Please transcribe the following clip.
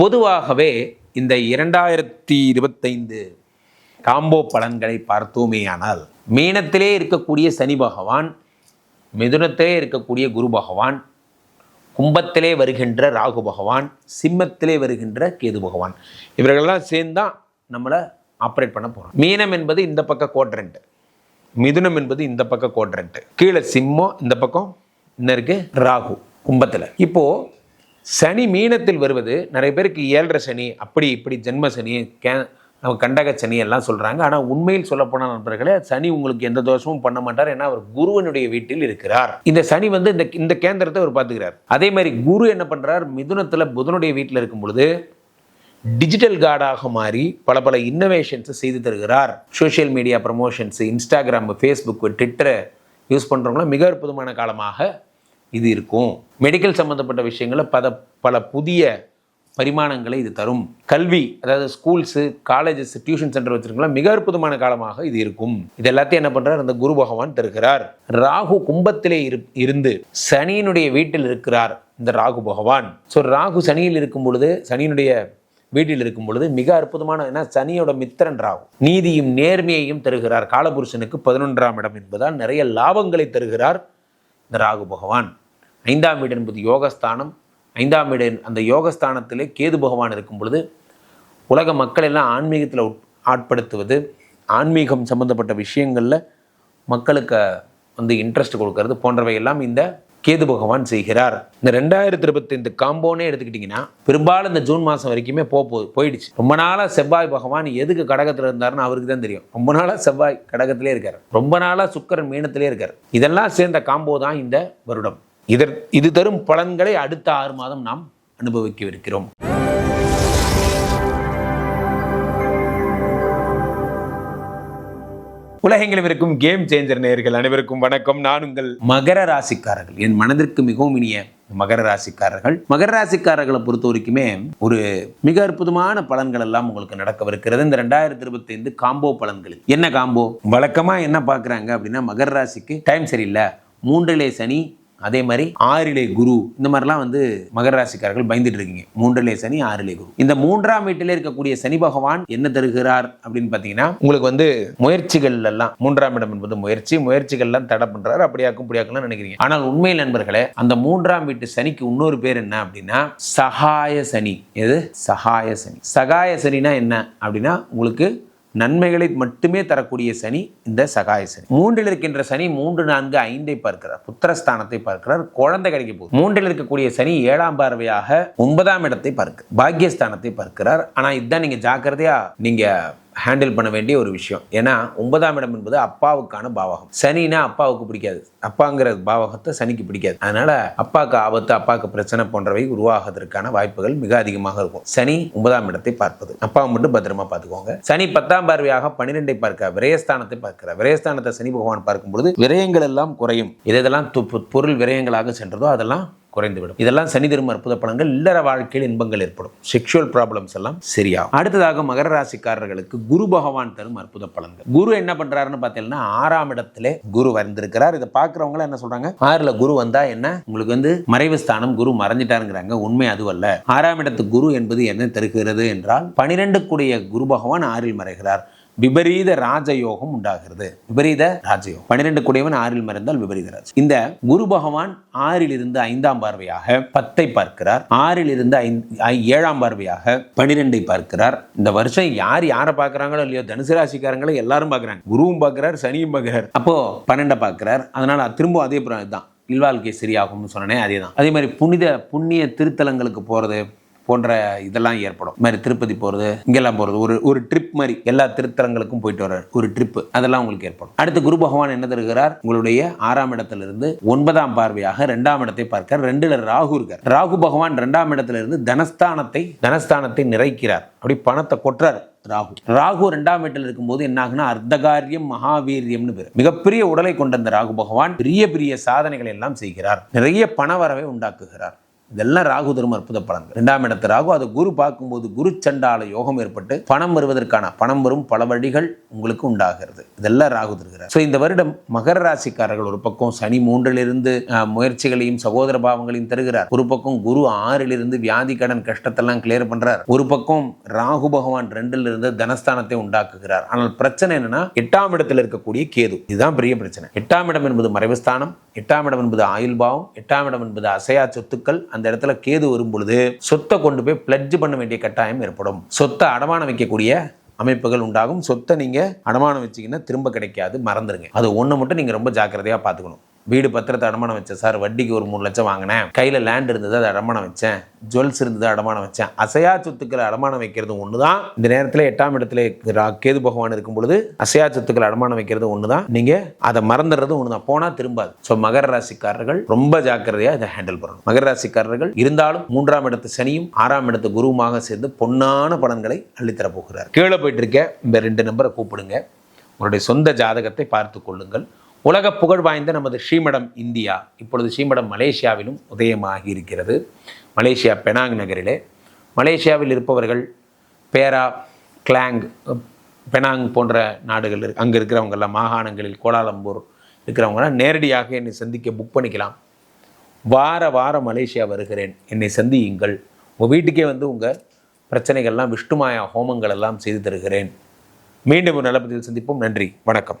பொதுவாகவே இந்த இரண்டாயிரத்தி இருபத்தைந்து காம்போ பலன்களை பார்த்தோமேயானால் மீனத்திலே இருக்கக்கூடிய சனி பகவான் மிதுனத்திலே இருக்கக்கூடிய குரு பகவான் கும்பத்திலே வருகின்ற ராகு பகவான் சிம்மத்திலே வருகின்ற கேது பகவான் இவர்களெல்லாம் சேர்ந்தான் நம்மளை ஆப்ரேட் பண்ண போகிறோம் மீனம் என்பது இந்த பக்கம் கோட்ரண்ட்டு மிதுனம் என்பது இந்த பக்கம் கோட்ரண்ட்டு கீழே சிம்மம் இந்த பக்கம் இன்னும் இருக்குது ராகு கும்பத்தில். இப்போது சனி மீனத்தில் வருவது நிறைய பேருக்கு ஏழரை சனி அப்படி இப்படி ஜென்ம சனி கே நம்ம கண்டக சனி எல்லாம் சொல்கிறாங்க ஆனால் உண்மையில் சொல்லப்போனால் நண்பர்களே சனி உங்களுக்கு எந்த தோஷமும் பண்ண மாட்டார் ஏன்னா அவர் குருவனுடைய வீட்டில் இருக்கிறார். இந்த சனி வந்து இந்த இந்த கேந்திரத்தை அவர் பார்த்துக்கிறார். அதே மாதிரி குரு என்ன பண்ணுறார் மிதுனத்தில் புதனுடைய வீட்டில் இருக்கும் பொழுது டிஜிட்டல் கார்டாக மாறி பல பல இன்னோவேஷன்ஸை செய்து தருகிறார். Social media promotions Instagram Facebook ட்விட்டரை use பண்ணுறவங்களாம் மிக அற்புதமான காலமாக இது இருக்கும். மெடிக்கல் சம்மந்தப்பட்ட விஷயங்களில் பல பல புதிய பரிமாணங்களை இது தரும். கல்வி அதாவது ஸ்கூல்ஸு காலேஜஸ் டியூஷன் சென்டர் வச்சுருக்கலாம் மிக அற்புதமான காலமாக இது இருக்கும். இது எல்லாத்தையும் என்ன பண்ணுறார் அந்த குரு பகவான் தருகிறார். ராகு கும்பத்திலே இரு இருந்து சனியினுடைய வீட்டில் இருக்கிறார் இந்த ராகு பகவான். ஸோ ராகு சனியில் இருக்கும் பொழுது சனியினுடைய வீட்டில் இருக்கும் பொழுது மிக அற்புதமான ஏன்னா சனியோட மித்திரன் ராகு. நீதியும் நேர்மையையும் தருகிறார். காலபுருஷனுக்கு பதினொன்றாம் இடம் என்பதால் நிறைய லாபங்களை தருகிறார் இந்த ராகு பகவான். ஐந்தாம் வீடு என்பது யோகஸ்தானம். ஐந்தாம் வீடு அந்த யோகஸ்தானத்திலே கேது பகவான் இருக்கும் பொழுது உலக மக்கள் எல்லாம் ஆன்மீகத்தில் உட்- ஆட்படுத்துவது ஆன்மீகம் சம்பந்தப்பட்ட விஷயங்களில் மக்களுக்கு வந்து இன்ட்ரெஸ்ட் கொடுக்கறது போன்றவை எல்லாம் இந்த கேது பகவான் செய்கிறார். இந்த ரெண்டாயிரத்தி இருபத்தைந்து காம்போனே எடுத்துக்கிட்டிங்கன்னா பெரும்பாலும் இந்த ஜூன் மாதம் வரைக்குமே போ போயிடுச்சு. ரொம்ப நாளாக செவ்வாய் பகவான் எதுக்கு கடகத்தில் இருந்தாருன்னு அவருக்கு தான் தெரியும். ரொம்ப நாளாக செவ்வாய் கடகத்திலே இருக்கார். ரொம்ப நாளாக சுக்கரன் மீனத்திலே இருக்கார். இதெல்லாம் சேர்ந்த காம்போ தான் இந்த வருடம். இதர் இது தரும் பலன்களை அடுத்த ஆறு மாதம் நாம் அனுபவிக்கவிருக்கிறோம். உலகெங்கிலும் இருக்கும் கேம் சேஞ்சர் நேயர்கள் அனைவருக்கும் வணக்கம். நான் உங்கள் மகர ராசிக்காரர்கள். என் மனதிற்கு மிகவும் இனிய மகர ராசிக்காரர்கள். மகர ராசிக்காரர்களை பொறுத்த வரைக்குமே ஒரு மிக அற்புதமான பலன்கள் எல்லாம் உங்களுக்கு நடக்கவிருக்கிறது. இந்த ரெண்டாயிரத்தி இருபத்தி ஐந்து காம்போ பலன்கள். என்ன காம்போ? வழக்கமா என்ன பார்க்குறாங்க அப்படின்னா மகர ராசிக்கு டைம் சரியில்லை. மூன்றிலே சனி அதே மாதிரி ஆறிலே குரு இந்த மாதிரிலாம் வந்து மகர ராசிக்காரர்கள் பயந்துட்டு இருக்கீங்க. மூன்றிலே சனி ஆறிலே குரு. இந்த மூன்றாம் வீட்டிலே இருக்கக்கூடிய சனி பகவான் என்ன தருகிறார் அப்படின்னு பார்த்தீங்கன்னா உங்களுக்கு வந்து முயற்சிகள் எல்லாம் மூன்றாம் இடம் என்பது முயற்சி முயற்சிகள் எல்லாம் தடை பண்றாரு அப்படியாக்கும் இப்படியாக்கலாம் நினைக்கிறீங்க. ஆனால் உண்மையில் நண்பர்களே அந்த மூன்றாம் வீட்டு சனிக்கு இன்னொரு பேர் என்ன அப்படின்னா சகாய சனி. எது? சகாய சனி. சகாய சனினா என்ன அப்படின்னா உங்களுக்கு நன்மைகளை மட்டுமே தரக்கூடிய சனி இந்த சகாய சனி. மூன்றில் இருக்கின்ற சனி மூன்று நான்கு ஐந்தை பார்க்கிறார். புத்திரஸ்தானத்தை பார்க்கிறார். குழந்தை கிடைக்க போகுது. மூன்றில் இருக்கக்கூடிய சனி ஏழாம் பார்வையாக ஒன்பதாம் இடத்தை பார்க்க. பாக்கியஸ்தானத்தை பார்க்கிறார். ஆனா இதுதான் நீங்க ஜாக்கிரதையா நீங்க ஹேண்டில் பண்ண வேண்டிய ஒரு விஷயம். ஏன்னா ஒன்பதாம் இடம் என்பது அப்பாவுக்கான பாவகம். சனினா அப்பாவுக்கு பிடிக்காது. அப்பாங்கிற பாவகத்தை சனிக்கு பிடிக்காது. அதனால அப்பாவுக்கு ஆபத்து அப்பாவுக்கு பிரச்சனை போன்றவை உருவாகிறதுக்கான வாய்ப்புகள் மிக அதிகமாக இருக்கும். சனி ஒன்பதாம் இடத்தை பார்ப்பது. அப்பாவை மட்டும் பத்திரமா பார்த்துக்கோங்க. சனி பத்தாம் பார்வையாக பன்னிரெண்டை பார்க்க விரயஸ்தானத்தை பார்க்கிறார். விரயஸ்தானத்தை சனி பகவான் பார்க்கும் பொழுது விரயங்கள் எல்லாம் குறையும். இதெல்லாம் பொருள் விரயங்களாக சென்றதோ அதெல்லாம் குறைந்துவிடும். இதெல்லாம் சனி தரும் அற்புத பலன்கள் இல்லற வாழ்க்கையில் இன்பங்கள் ஏற்படும். செக்ஷுவல் ப்ராப்ளம்ஸ் எல்லாம் சரியாகும். அடுத்ததாக மகர ராசிக்காரர்களுக்கு குரு பகவான் தரும் அற்புத பலன்கள். குரு என்ன பண்றாருன்னு பார்த்தீங்கன்னா ஆறாம் இடத்துல குரு வந்திருக்கிறார். இதை பார்க்குறவங்க என்ன சொல்றாங்க? ஆறுல குரு வந்தா என்ன? உங்களுக்கு வந்து மறைவு ஸ்தானம் குரு மறைஞ்சிட்டாருங்கிறாங்க. உண்மை அதுவல்ல ஆறாம் இடத்து குரு என்பது என்ன தருகிறது என்றால் பனிரெண்டு கூடிய குரு பகவான் ஆறில் மறைகிறார். விபரீத ராஜயோகம் உண்டாகிறது. விபரீத ராஜயோகம். பன்னிரெண்டு கூடியவன் ஆறில் மறைந்தால் விபரீத ராஜ் இந்த குரு பகவான் ஆறில் இருந்து ஐந்தாம் பார்வையாக பத்தை பார்க்கிறார். ஆறில் இருந்து ஐ- ஏழாம் பார்வையாக பனிரெண்டை பார்க்கிறார். இந்த வருஷம் யார் யாரை பார்க்குறாங்களோ இல்லையோ தனுசு ராசிக்காரங்களோ எல்லாரும் பார்க்கறாங்க. குருவும் பார்க்கிறார் சனியும் பார்க்கிறார். அப்போ பன்னெண்டை பார்க்கிறார். அதனால திரும்ப அதே புறம் இதுதான். இல்வாழ்க்கை சரியாகும்னு சொன்னனே அதே தான் அதே மாதிரி புனித புண்ணிய திருத்தலங்களுக்கு போகிறது போன்ற இதெல்லாம் ஏற்படும். மாதிரி திருப்பதி போகிறது இங்கெல்லாம் போகிறது ஒரு ஒரு ட்ரிப் மாதிரி எல்லா திருத்தலங்களுக்கும் போயிட்டு வர்றாரு. ஒரு ட்ரிப் அதெல்லாம் உங்களுக்கு ஏற்படும். அடுத்து குரு பகவான் என்ன தருகிறார்? உங்களுடைய ஆறாம் இடத்திலிருந்து ஒன்பதாம் பார்வையாக ரெண்டாம் இடத்தை பார்க்கிறார். ரெண்டுல ராகு இருக்கார். ராகு பகவான் ரெண்டாம் இடத்துல இருந்து தனஸ்தானத்தை தனஸ்தானத்தை நிறைக்கிறார். அப்படி பணத்தை கொட்டுறாரு ராகு. ராகு ரெண்டாம் வீட்டில் இருக்கும்போது என்ன ஆகுனா அர்த்தகாரியம் மகாவீரியம்னு பேர். மிகப்பெரிய உடலை கொண்ட அந்த ராகு பகவான் பெரிய பெரிய சாதனைகளை எல்லாம் செய்கிறார். நிறைய பண வரவை உண்டாக்குகிறார். இதெல்லாம் ராகு தரும் அற்புத பலன்கள். ரெண்டாம் இடத்து ராகு அது குரு பார்க்கும்போது குரு சண்டால யோகம் ஏற்பட்டு பணம் வருவதற்கான பணம் வரும் பல வழிகள் உங்களுக்கு உண்டாகிறது. இதெல்லாம் ராகு தருகிறார். ஸோ இந்த வருடம் மகர ராசிக்காரர்கள் ஒரு பக்கம் சனி மூன்றிலிருந்து முயற்சிகளையும் சகோதர பாவங்களையும் தருகிறார். ஒரு பக்கம் குரு ஆறிலிருந்து வியாதி கடன் கஷ்டத்தெல்லாம் கிளியர் பண்றார். ஒரு பக்கம் ராகு பகவான் ரெண்டில் இருந்து தனஸ்தானத்தை உண்டாக்குகிறார். ஆனால் பிரச்சனை என்னன்னா எட்டாம் இடத்தில் இருக்கக்கூடிய கேது. இதுதான் பெரிய பிரச்சனை. எட்டாம் இடம் என்பது மறைவுஸ்தானம் எட்டாம் இடம் என்பது ஆயுள் பாவம் எட்டாம் இடம் என்பது அசையா சொத்துக்கள் அந்த அந்த இடத்துல கேது வரும் பொழுது சொத்தை கொண்டு போய் பிளட்ஜ் பண்ண வேண்டிய கட்டாயம் ஏற்படும். சொத்தை அடமானம் வைக்கக்கூடிய அமைப்புகள் உண்டாகும். சொத்தை நீங்கள் அடமானம் வச்சீங்கன்னா திரும்ப கிடைக்காது. மறந்துடுங்க அது ஒன்று மட்டும் நீங்கள் ரொம்ப ஜாக்கிரதையாக பார்த்துக்கணும். வீடு பத்திரத்தை அடமானம் வச்சேன். சார் வட்டிக்கு ஒரு மூணு லட்சம் வாங்கினேன். கையில் லேண்ட் இருந்தது அதை அடமானம் வச்சேன். ஜுவல்ஸ் இருந்தது அடமானம் வச்சேன். அசையா சொத்துக்களை அடமானம் வைக்கிறது ஒன்று தான் இந்த நேரத்தில் எட்டாம் இடத்துல ரா- கேது பகவான் இருக்கும் பொழுது அசையா சொத்துக்களை அடமானம் வைக்கிறது ஒன்று தான் நீங்கள் அதை மறந்துடுறது ஒன்று தான் போனால் திரும்பாது. ஸோ மகர ராசிக்காரர்கள் ரொம்ப ஜாக்கிரதையாக இதை ஹேண்டில் பண்ணணும். மகர ராசிக்காரர்கள் இருந்தாலும் மூன்றாம் இடத்து சனியும் ஆறாம் இடத்து குருவுமாக சேர்ந்து பொன்னான பலன்களை அள்ளித்தரப் போகிறார். கீழே போயிட்டு இருக்க இந்த ரெண்டு நம்பரை கூப்பிடுங்க. உங்களுடைய சொந்த ஜாதகத்தை பார்த்து கொள்ளுங்கள். உலக புகழ் வாய்ந்த நமது ஸ்ரீமடம் இந்தியா. இப்பொழுது ஸ்ரீமடம் மலேசியாவிலும் உதயமாகி இருக்கிறது மலேசியா பெனாங் நகரிலே. மலேசியாவில் இருப்பவர்கள் பேரா கிளாங் பெனாங் போன்ற நாடுகள் அங்கே இருக்கிறவங்கெல்லாம் மாகாணங்களில் கோலாலம்பூர் இருக்கிறவங்கலாம் நேரடியாக என்னை சந்திக்க புக் பண்ணிக்கலாம். வார வாரம் மலேசியா வருகிறேன். என்னை சந்தியுங்கள். உங்கள் வீட்டுக்கே வந்து உங்கள் பிரச்சனைகள்லாம் விஷ்ணுமாயா ஹோமங்கள் எல்லாம் செய்து தருகிறேன். மீண்டும் ஒரு நலப்பதில் சந்திப்போம். நன்றி. வணக்கம்.